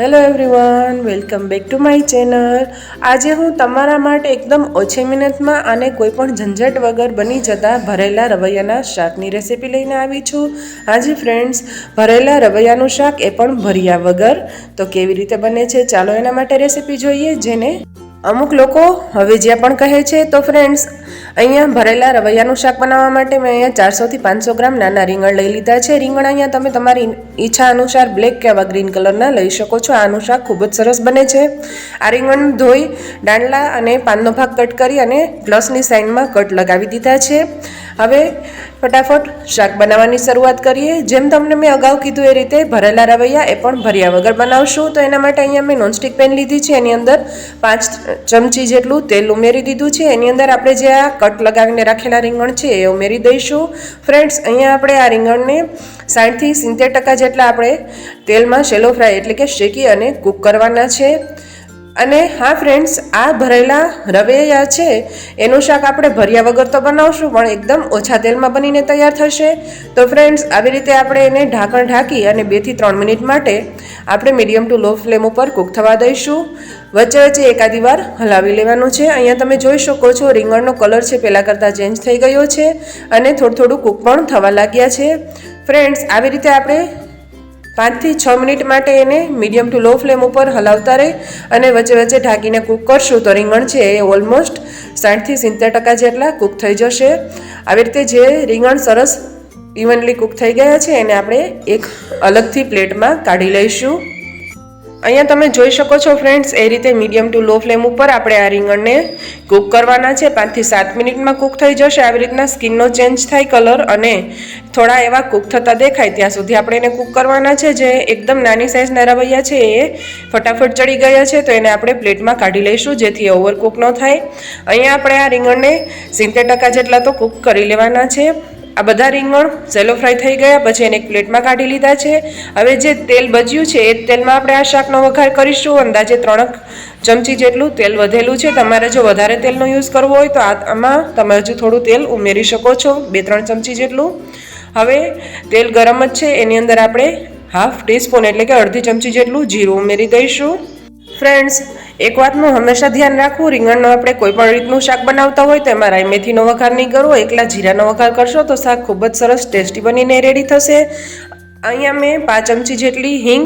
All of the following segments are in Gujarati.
Hello everyone welcome back to my channel આજે હું તમારા માટે એકદમ ઓછી મહેનતમાં અને કોઈપણ ઝંઝટ વગર બની જતા ભરેલા રવૈયાના શાકની રેસીપી લઈને આવી છું. હાજી ફ્રેન્ડ્સ ભરેલા રવૈયાનું શાક એ પણ ભર્યા વગર. તો કેવી રીતે બને છે? ચાલો એના માટે રેસીપી જોઈએ, જેને અમુક લોકો હવે જ્યાં પણ કહે છે, તો ફ્રેન્ડ્સ અહીંયા ભરેલા રવૈયાનું શાક બનાવવા માટે મેં અહીંયા ચારસોથી પાંચસો ગ્રામ નાના રીંગણ લઈ લીધા છે. રીંગણ અહીંયા તમે તમારી ઈચ્છા અનુસાર બ્લેક કે આવા ગ્રીન કલરના લઈ શકો છો. આનું શાક ખૂબ જ સરસ બને છે. આ રીંગણ ધોઈ, દાંડલા અને પાનનો ભાગ કટ કરી અને પ્લસની સાઈડમાં કટ લગાવી દીધા છે. હવે ફટાફટ શાક બનાવવાની શરૂઆત કરીએ. જેમ તમને મેં અગાઉ કીધું એ રીતે ભરેલા રવૈયા એ પણ ભર્યા વગર બનાવશું. તો એના માટે અહીંયા મેં નોનસ્ટિક પેન લીધી છે. એની અંદર પાંચ ચમચી જેટલું તેલ ઉમેરી દીધું છે. એની અંદર આપણે જે આ કટ લગાવીને રાખેલા રીંગણ છે એ ઉમેરી દઈશું. ફ્રેન્ડ્સ, અહીંયા આપણે આ રીંગણને સાઠથી સિત્તેર ટકા જેટલા આપણે તેલમાં શેલો ફ્રાય એટલે કે શેકી અને કૂક કરવાના છે. અને હા ફ્રેન્ડ્સ આ ભરેલા રવૈયા છે, એનું શાક આપણે ભર્યા વગર તો બનાવશું, પણ એકદમ ઓછા તેલમાં બનીને તૈયાર થશે. તો ફ્રેન્ડ્સ આવી રીતે આપણે એને ઢાંકણ ઢાંકી અને બેથી ત્રણ મિનિટ માટે આપણે મીડિયમ ટુ લો ફ્લેમ ઉપર કૂક થવા દઈશું. વચ્ચે વચ્ચે એકાદી વાર હલાવી લેવાનું છે. અહીંયા તમે જોઈ શકો છો, રીંગણનો કલર છે, પહેલાં કરતાં ચેન્જ થઈ ગયો છે અને થોડું થોડું કૂક પણ થવા લાગ્યા છે. ફ્રેન્ડ્સ આવી રીતે આપણે પાંચથી છ મિનિટ માટે એને મીડિયમ ટુ લો ફ્લેમ ઉપર હલાવતા રહી અને વચ્ચે વચ્ચે ઢાંકીને કૂક કરશું તો રીંગણ છે એ ઓલમોસ્ટ સાઠથી સિત્તેર ટકા જેટલા કૂક થઈ જશે. આવી રીતે જે રીંગણ સરસ ઇવનલી કૂક થઈ ગયા છે એને આપણે એક અલગથી પ્લેટમાં કાઢી લઈશું. અહીંયા તમે જોઈ શકો છો ફ્રેન્ડ્સ, એ રીતે મીડિયમ ટુ લો ફ્લેમ ઉપર આપણે આ રીંગણને કૂક કરવાના છે. પાંચથી સાત મિનિટમાં કૂક થઈ જશે. આવી રીતના સ્કિનનો ચેન્જ થાય કલર અને થોડા એવા કૂક થતા દેખાય. ત્યાં સુધી આપણે એને કૂક કરવાના છે. જે એકદમ નાની સાઇઝના રવૈયા છે, એ ફટાફટ ચડી ગયા છે, તો એને આપણે પ્લેટમાં કાઢી લઈશું જેથી ઓવર ઓવરકૂક ન થાય. અહીંયા આપણે આ રીંગણને સિત્તેર ટકા જેટલા તો કૂક કરી લેવાના છે. આ બધા રીંગણ સેલો ફ્રાય થઈ ગયા, પછી એને એક પ્લેટમાં કાઢી લીધા છે. હવે જે તેલ બચ્યું છે, એ તેલમાં આપણે આ શાકનો વઘાર કરીશું. અંદાજે ત્રણ ચમચી જેટલું તેલ વધેલું છે. તમારે જો વધારે તેલનો યુઝ કરવો હોય તો આમાં તમે હજુ થોડું તેલ ઉમેરી શકો છો બે ત્રણ ચમચી જેટલું. હવે તેલ ગરમ જ છે, એની અંદર આપણે હાફ ટીસ્પૂન એટલે કે અડધી ચમચી જેટલું જીરું ઉમેરી દઈશું. ફ્રેન્ડ્સ એક વાતનું હંમેશા ધ્યાન રાખવું, રીંગણનો આપણે કોઈ પણ રીતનું શાક બનાવતા હોય તો એમાં રાઈ મેથીનો વઘાર નહીં કરવો, એકલા જીરાનો વઘાર કરશો તો શાક ખૂબ જ સરસ, ટેસ્ટી બનીને રેડી થશે. અહીંયા મેં પાંચ ચમચી જેટલી હિંગ,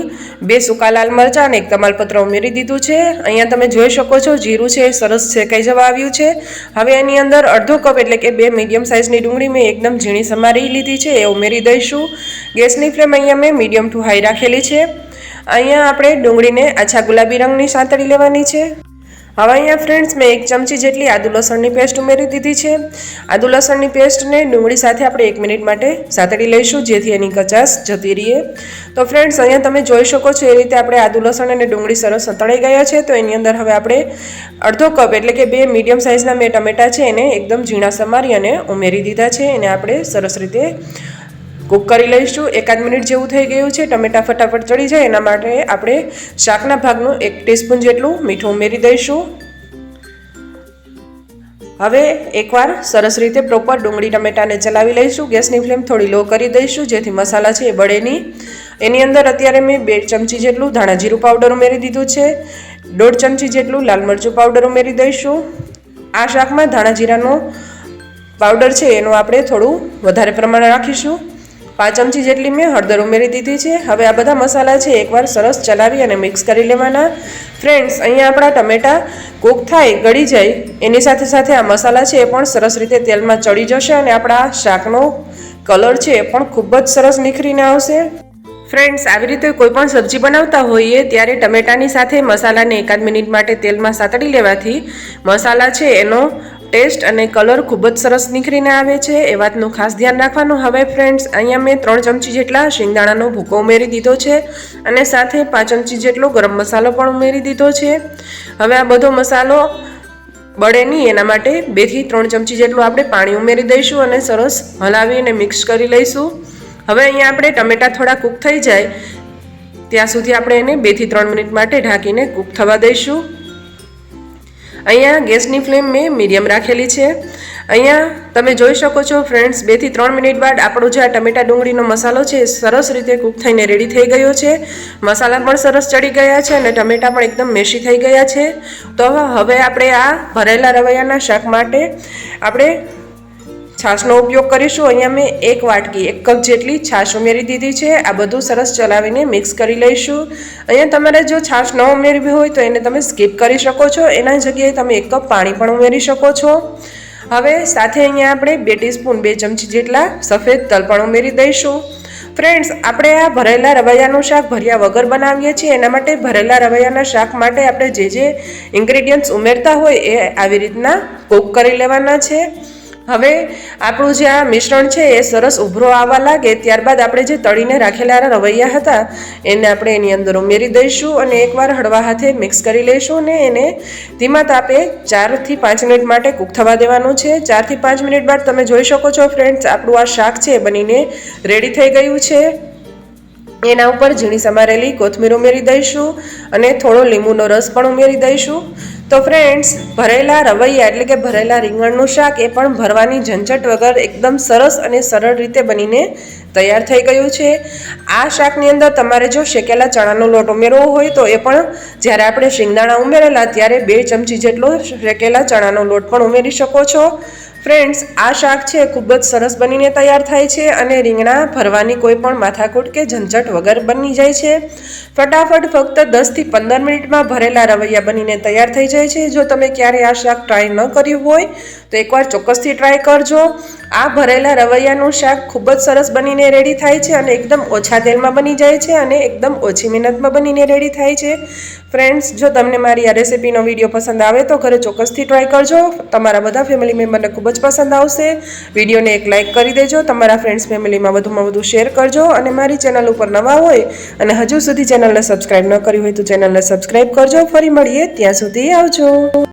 બે સૂકા લાલ મરચાં અને એક તમાલપત્ર ઉમેરી દીધું છે. અહીંયા તમે જોઈ શકો છો, જીરું છે એ સરસ શેકાઈ જવા આવ્યું છે. હવે એની અંદર અડધો કપ એટલે કે બે મીડિયમ સાઇઝની ડુંગળી મેં એકદમ ઝીણી સમારી લીધી છે, એ ઉમેરી દઈશું. ગેસની ફ્લેમ અહીંયા મેં મીડિયમ ટુ હાઈ રાખેલી છે. અહીંયા આપણે ડુંગળીને આછા ગુલાબી રંગની સાંતળી લેવાની છે. હવે અહીંયા ફ્રેન્ડ્સ મેં એક ચમચી જેટલી આદુ લસણની પેસ્ટ ઉમેરી દીધી છે. આદુ લસણની પેસ્ટને ડુંગળી સાથે આપણે એક મિનિટ માટે સાતડી લઈશું, જેથી એની કચાશ જતી રહીએ. તો ફ્રેન્ડ્સ અહીંયા તમે જોઈ શકો છો, એ રીતે આપણે આદુ લસણ અને ડુંગળી સરસ સતળાઈ ગયા છે. તો એની અંદર હવે આપણે અડધો કપ એટલે કે બે મીડિયમ સાઇઝના મેં ટમેટા છે એને એકદમ ઝીણા સમારી અને ઉમેરી દીધા છે. એને આપણે સરસ રીતે કૂક કરી લઈશું. એકાદ મિનિટ જેવું થઈ ગયું છે. ટમેટા ફટાફટ ચડી જાય. એના માટે આપણે શાકના ભાગનું એક ટીસ્પૂન જેટલું મીઠું ઉમેરી દઈશું. હવે એકવાર સરસ રીતે પ્રોપર ડુંગળી, ટમેટાને ચલાવી લઈશું. ગેસની ફ્લેમ થોડી લો કરી દઈશું, જેથી મસાલા છે એ બળે નહીં. એની અંદર અત્યારે મેં બે ચમચી જેટલું ધાણા જીરું પાવડર ઉમેરી દીધું છે. દોઢ ચમચી જેટલું લાલ મરચું પાવડર ઉમેરી દઈશું. આ શાકમાં ધાણા જીરાનો પાવડર છે, એનું આપણે થોડું વધારે પ્રમાણે રાખીશું. પાંચ ચમચી જેટલી મેં હળદર ઉમેરી દીધી છે. હવે આ બધા મસાલા છે એકવાર સરસ ચલાવી અને મિક્સ કરી લેવાના. ફ્રેન્ડ્સ, અહીંયા આપણા ટમેટા કૂક થાય, ગળી જાય, એની સાથે સાથે આ મસાલા છે એ પણ સરસ રીતે તેલમાં ચડી જશે અને આપણા શાકનો કલર છે એ પણ ખૂબ જ સરસ નીખરીને આવશે. ફ્રેન્ડ્સ, આવી રીતે કોઈ પણ સબ્જી બનાવતા હોઈએ ત્યારે ટમેટાની સાથે મસાલાને એકાદ મિનિટ માટે તેલમાં સાતડી લેવાથી મસાલા છે એનો ટેસ્ટ અને કલર ખૂબ જ સરસ નીકળીને આવે છે. એ વાતનું ખાસ ધ્યાન રાખવાનું. હવે ફ્રેન્ડ્સ અહીંયા મેં ત્રણ ચમચી જેટલા શિંગદાણાનો ભૂકો ઉમેરી દીધો છે અને સાથે પાંચ ચમચી જેટલો ગરમ મસાલો પણ ઉમેરી દીધો છે. હવે આ બધો મસાલો બળે નહીં, એના માટે બેથી ત્રણ ચમચી જેટલું આપણે પાણી ઉમેરી દઈશું અને સરસ હલાવીને મિક્સ કરી લઈશું. હવે અહીંયા આપણે ટમેટા થોડા કૂક થઈ જાય. ત્યાં સુધી આપણે એને બેથી ત્રણ મિનિટ માટે ઢાંકીને કૂક થવા દઈશું. અહીંયા ગેસની ફ્લેમ મેં મીડિયમ રાખેલી છે. અહીંયા તમે જોઈ શકો છો ફ્રેન્ડ્સ બેથી ત્રણ મિનિટ બાદ આપણો જે આ ટમેટા ડુંગળીનો મસાલો છે એ સરસ રીતે કૂક થઈને રેડી થઈ ગયો છે. મસાલા પણ સરસ ચડી ગયા છે અને ટમેટા પણ એકદમ મેશી થઈ ગયા છે. તો હવે આપણે આ ભરેલા રવૈયાના શાક માટે આપણે છાશનો ઉપયોગ કરીશું. અહીંયા મેં એક વાટકી, એક કપ જેટલી છાશ ઉમેરી દીધી છે. આ બધું સરસ ચલાવીને મિક્સ કરી લઈશું. અહીંયા તમારે જો છાશ ન ઉમેરવી હોય તો એને તમે સ્કીપ કરી શકો છો. એના જગ્યાએ તમે એક કપ પાણી પણ ઉમેરી શકો છો. હવે સાથે અહીંયા આપણે બે ટીસ્પૂન, બે ચમચી જેટલા સફેદ તલ પણ ઉમેરી દઈશું. ફ્રેન્ડ્સ, આપણે આ ભરેલા રવૈયાનું શાક ભર્યા વગર બનાવીએ છીએ. એના માટે ભરેલા રવૈયાના શાક માટે આપણે જે જે ઇન્ગ્રેડિયન્ટ્સ ઉમેરતા હોય એ આવી રીતના કૂક કરી લેવાના છે. હવે આપણું જે આ મિશ્રણ છે એ સરસ ઉભરો આવવા લાગે, ત્યારબાદ આપણે જે તળીને રાખેલા રવૈયા હતા, એને આપણે એની અંદર ઉમેરી દઈશું અને એકવાર હળવા હાથે મિક્સ કરી લઈશું અને એને ધીમા તાપે ચારથી પાંચ મિનિટ માટે કૂક થવા દેવાનું છે. ચારથી પાંચ મિનિટ બાદ તમે જોઈ શકો છો ફ્રેન્ડ્સ, આપણું આ શાક છે બનીને રેડી થઈ ગયું છે. એના ઉપર ઝીણી સમારેલી કોથમીર ઉમેરી દઈશું અને થોડો લીંબુનો રસ પણ ઉમેરી દઈશું. તો ફ્રેન્ડ્સ ભરેલા રવૈયા એટલે કે ભરેલા રીંગણનું શાક એ પણ ભરવાની ઝંઝટ વગર એકદમ સરસ અને સરળ રીતે બનીને તૈયાર થઈ ગયું છે. આ શાકની અંદર તમારે જો શેકેલા ચણાનો લોટ ઉમેરવો હોય તો એ પણ જ્યારે આપણે શિંગદાણા ઉમેરેલા ત્યારે બે ચમચી જેટલો શેકેલા ચણાનો લોટ પણ ઉમેરી શકો છો. ફ્રેન્ડ્સ આ શાક છે, ખૂબ જ સરસ બનીને તૈયાર થાય છે અને રીંગણા, ભરવાની કોઈ પણ માથાકૂટ કે ઝંઝટ વગર બની જાય છે. ફટાફટ ફક્ત દસથી પંદર મિનિટમાં ભરેલા રવૈયા બનીને તૈયાર થઈ જાય છે. જો તમે ક્યારે આ શાક ટ્રાય ન કર્યું હોય, તો એકવાર ચોક્કસથી ટ્રાય કરજો. આ ભરેલા રવૈયાનું શાક ખૂબ જ સરસ બનીને રેડી થાય છે અને એકદમ ઓછા તેલમાં બની જાય છે અને એકદમ ઓછી મહેનતમાં બનીને રેડી થાય છે. ફ્રેન્ડ્સ જો તમને મારી આ રેસિપીનો વીડિયો પસંદ આવે તો ઘરે ચોક્કસથી ટ્રાય કરજો. તમારા બધા ફેમિલી મેમ્બરને ખૂબ જ પસંદ આવશે. વિડીયોને એક લાઇક કરી દેજો. તમારા ફ્રેન્ડ્સ ફેમિલીમાં વધુમાં વધુ શેર કરજો અને મારી ચેનલ ઉપર નવા હોય અને હજુ સુધી ચેનલને સબસ્ક્રાઈબ ન કરી હોય તો ચેનલને સબસ્ક્રાઈબ કરજો. ફરી મળીએ. ત્યાં સુધી આવજો.